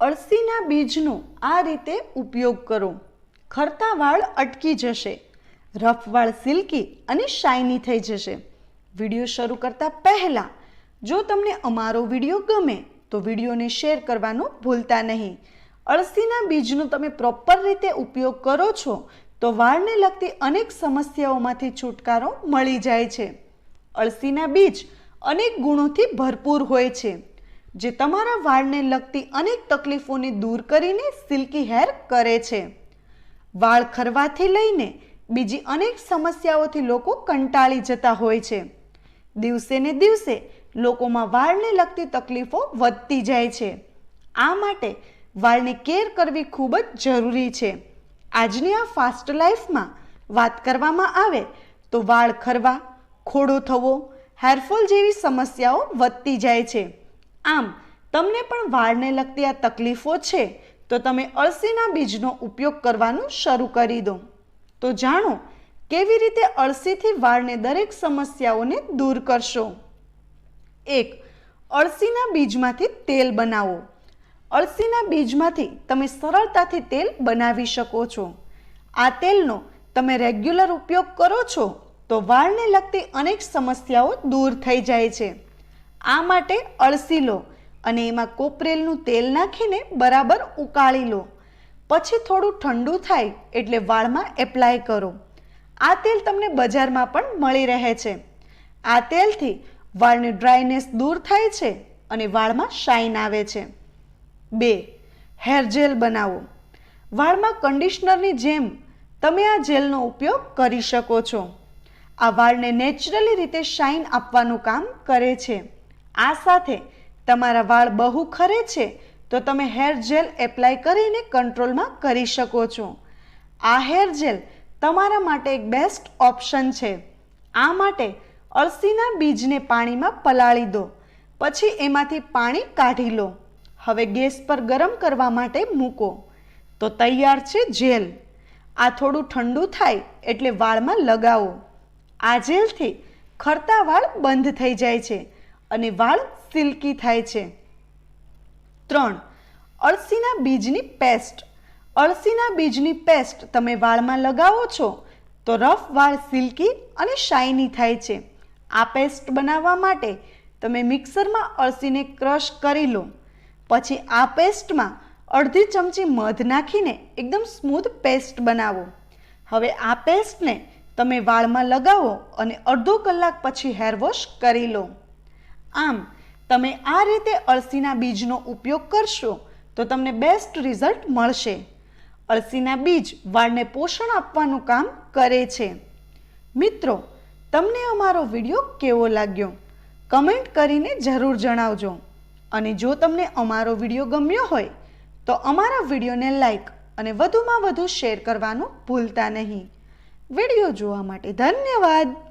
અળસીના બીજનો આ રીતે ઉપયોગ કરો. ખરતા વાળ અટકી જશે. રફ વાળ સિલ્કી અને શાઇની થઈ જશે. વીડિયો શરૂ કરતા પહેલાં, જો તમને અમારો વીડિયો ગમે, તો વિડીયોને શેર કરવાનું ભૂલતા નહીં. અળસીના બીજનો તમે પ્રોપર રીતે ઉપયોગ કરો છો, તો વાળને લગતી અનેક સમસ્યાઓમાંથી છુટકારો મળી જાય છે. અળસીના બીજ અનેક ગુણોથી ભરપૂર હોય છે. જે તમારા વાળને લગતી અનેક તકલીફોને દૂર કરીને સિલ્કી હેર કરે છે. વાળ ખરવાથી લઈને બીજી અનેક સમસ્યાઓથી લોકો કંટાળી જતા હોય છે. દિવસે ને દિવસે લોકોમાં વાળને લગતી તકલીફો વધતી જાય છે. આ માટે વાળની કેર કરવી ખૂબ જ જરૂરી છે. આજની આ ફાસ્ટ લાઈફમાં વાત કરવામાં આવે તો વાળ ખરવા, ખોડો થવો હેરફોલ જેવી સમસ્યાઓ વધતી જાય છે. આમ, તમને પણ વાળને લગતી આ તકલીફો છે, તો તમે અળસીના બીજનો ઉપયોગ કરવાનું શરૂ કરી દો. તો જાણો, કેવી રીતે અળસીથી વાળને દરેક સમસ્યાઓને દૂર કરશો? એક, અળસીના બીજમાંથી તેલ બનાવો. અળસીના બીજમાંથી તમે સરળતાથી તેલ બનાવી શકો છો. આ તેલનો તમે રેગ્યુલર ઉપયોગ કરો છો, તો વાળને લગતી અનેક સમસ્યાઓ દૂર થઈ જાય છે. આ માટે અળસી લો અને એમાં કોપરેલનું તેલ નાખીને બરાબર ઉકાળી લો. પછી થોડું ઠંડુ થાય એટલે વાળમાં એપ્લાય કરો. આ તેલ તમને બજારમાં પણ મળી રહે છે. આ તેલથી વાળની ડ્રાયનેસ દૂર થાય છે અને વાળમાં શાઇન આવે છે. બે, હેર જેલ બનાવો. વાળમાં કંડિશનરની જેમ તમે આ જેલનો ઉપયોગ કરી શકો છો. આ વાળને નેચરલી રીતે શાઇન આપવાનું કામ કરે છે. આ સાથે તમારા વાળ બહુ ખરે છે, તો તમે હેર જેલ એપ્લાય કરીને કંટ્રોલમાં કરી શકો છો. આ હેર જેલ તમારા માટે એક બેસ્ટ ઓપ્શન છે. આ માટે અળસીના બીજને પાણીમાં પલાળી દો, પછી એમાંથી પાણી કાઢી લો. હવે ગેસ પર ગરમ કરવા માટે મૂકો. તો તૈયાર છે જેલ. આ થોડું ઠંડુ થાય એટલે વાળમાં લગાવો. આ જેલથી ખરતા વાળ બંધ થઈ જાય છે. અને વાળ સિલ્કી થાય છે. ત્રણ, અળસીના બીજની પેસ્ટ. અળસીના બીજની પેસ્ટ તમે વાળમાં લગાવો છો તો રફ વાળ સિલ્કી અને શાઇની થાય છે. આ પેસ્ટ બનાવવા માટે તમે મિક્સરમાં અળસીને ક્રશ કરી લો. પછી આ પેસ્ટમાં અડધી ચમચી મધ નાખીને એકદમ સ્મૂથ પેસ્ટ બનાવો. હવે આ પેસ્ટને તમે વાળમાં લગાવો અને અડધો કલાક પછી હેર વોશ કરી લો. આમ, તમે આ રીતે અળસીના બીજનો ઉપયોગ કરશો, તો તમને બેસ્ટ રિઝલ્ટ મળશે. અળસીના બીજ વાળને પોષણ આપવાનું કામ કરે છે. મિત્રો, તમને અમારો વીડિયો કેવો લાગ્યો? કમેન્ટ કરીને જરૂર જણાવજો. અને જો તમને અમારો વીડિયો ગમ્યો હોય, તો અમારા વિડીયોને લાઈક અને વધુમાં વધુ શેર કરવાનું ભૂલતા નહીં. વીડિયો જોવા માટે ધન્યવાદ!